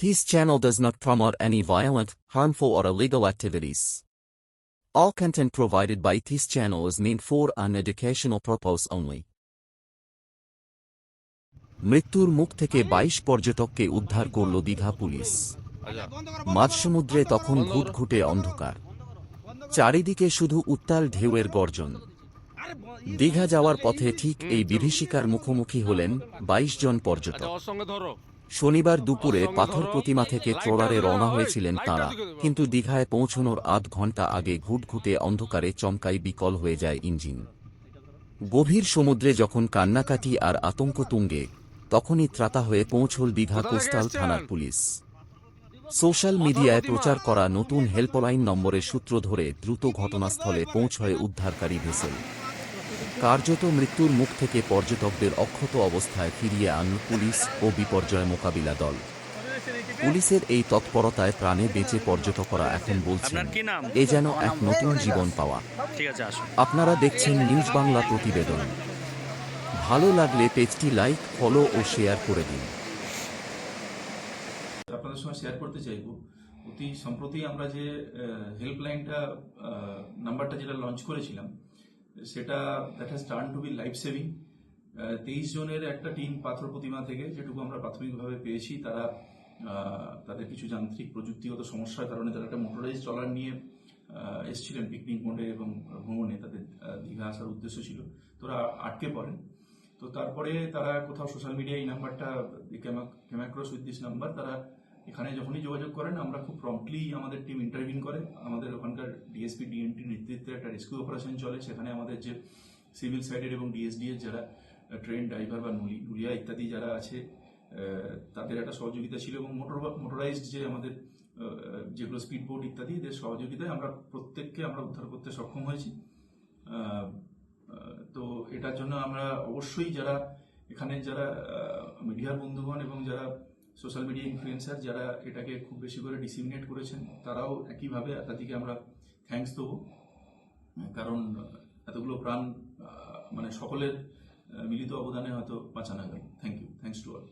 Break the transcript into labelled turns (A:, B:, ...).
A: This channel does not promote any violent, harmful or illegal activities. All content provided by this channel is meant for an educational purpose only. মৃত্যুর মুখ থেকে বাইশ পর্যটককে উদ্ধার করল Digha police মাঝসমুদ্রে তখন ঘুটঘুটে অন্ধকার চারিদিকে শুধু উত্তাল ঢেউয়ের গর্জন দীঘা যাওয়ার পথে ঠিক এই বিভীষিকার মুখোমুখি হলেন বাইশ জন পর্যটক শনিবার দুপুরে পাথর প্রতিমা থেকে ট্রলারে রওনা হয়েছিলেন তাঁরা, কিন্তু দীঘায় পৌঁছনোর আধ ঘণ্টা আগে ঘুটঘুটে অন্ধকারে চমকাই বিকল হয়ে যায় ইঞ্জিন। গভীর সমুদ্রে যখন কান্নাকাটি আর আতঙ্ক তুঙ্গে, তখনই ত্রাতা হয়ে পৌঁছল দীঘা কোস্টাল থানার পুলিশ। সোশ্যাল মিডিয়ায় প্রচার করা নতুন হেল্পলাইন নম্বরের সূত্র ধরে দ্রুত ঘটনাস্থলে পৌঁছয় উদ্ধারকারী ভেসেল। কার্যত মৃত্যুর মুখ থেকে পর্যটকদের অক্ষত অবস্থায় ফিরিয়ে আনল পুলিশ ও বিপর্যয় মোকাবিলা দল। পুলিশের এই তৎপরতায় প্রাণে বেঁচে পর্যটকরা এখন বলছেন? এ যেন এক নতুন জীবন পাওয়া।
B: ঠিক আছে আসুন।
A: আপনারা দেখছেন নিউজ বাংলা প্রতিবেদন। ভালো লাগলে পেজটি লাইক ফলো ও শেয়ার করে দিন।
C: আপনাদের সঙ্গে শেয়ার করতে চাইব অতি সম্প্রতি আমরা যে হেল্পলাইনটা নাম্বারটা যেটা লঞ্চ করেছিলাম সেটা that has turn to be life saving তেইশ জনের একটা টিম পাথর প্রতিমা থেকে যেটুকু আমরা প্রাথমিকভাবে পেয়েছি, তারা তাদের কিছু যান্ত্রিক প্রযুক্তিগত সমস্যার কারণে তারা একটা মোটরাইজ চলার নিয়ে এসেছিলেন পিকনিক মোডে এবং ভ্রমণে তাদের দীঘা আসার উদ্দেশ্য ছিল। তো ওরা আটকে পড়েন। তো তারপরে তারা কোথাও সোশ্যাল মিডিয়ায় এই নাম্বারটা ক্যামাক্রস উইথ দিস নাম্বার তারা এখানে যখনই যোগাযোগ করেন, আমরা খুব প্রম্পটলি আমাদের টিম ইন্টারভিন করে। আমাদের ওখানকার ডিএসপি ডিএনটি নেতৃত্বে একটা রেস্কিউ অপারেশন চলে। সেখানে আমাদের যে সিভিল সাইডের এবং ডিএসডিএর যারা ট্রেন ড্রাইভার বা নুলি, নুলিয়া ইত্যাদি যারা আছে তাদের একটা সহযোগিতা ছিল এবং মোটর মোটরাইজড যে আমাদের যেগুলো স্পিড বোট ইত্যাদি, এদের সহযোগিতায় আমরা প্রত্যেককে আমরা উদ্ধার করতে সক্ষম হয়েছি। তো এটার জন্য আমরা অবশ্যই যারা, এখানে যারা মিডিয়ার বন্ধুগণ এবং যারা সোশ্যাল মিডিয়া ইনফ্লুয়েন্সার যারা এটাকে খুব বেশি করে ডিসিমিনেট করেছেন, তারাও একইভাবে তাদেরকে আমরা থ্যাংকস দেবো। কারণ এতগুলো প্রাণ মানে সকলের মিলিত অবদানে হয়তো বাঁচানো গেল। Thank you thanks to all